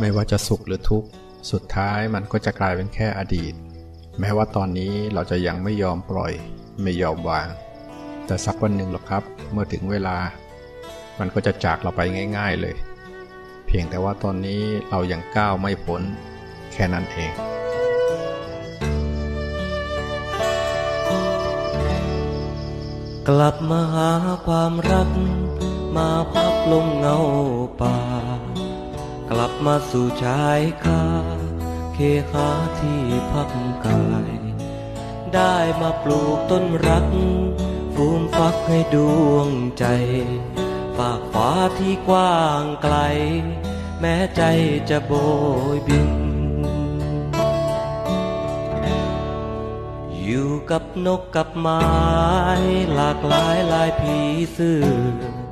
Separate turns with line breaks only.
ไม่ว่าจะสุขหรือทุกข์ สุดท้ายมันก็จะกลายเป็นแค่อดีต แม้ว่าตอนนี้เราจะยังไม่ยอมปล่อย ไม่ยอมวาง แต่สักวันหนึ่งหรอกครับ เมื่อถึงเวลา มันก็จะจากเราไปง่าย ๆเลย เพียงแต่ว่าตอนนี้เรายังก้าวไม่พ้น แค่นั้นเอง
กลับมาหาความรัก มาพักลงเงาป่า ลับมาสู่ชายคาเคหาที่พักกาย ได้มาปลูกต้นรักฟูมฟักให้ดวงใจฝากฟ้าที่กว้างไกล แม้ใจจะโบยบิน อยู่กับนกกับไม้ หลากหลายลายผีเสื้อ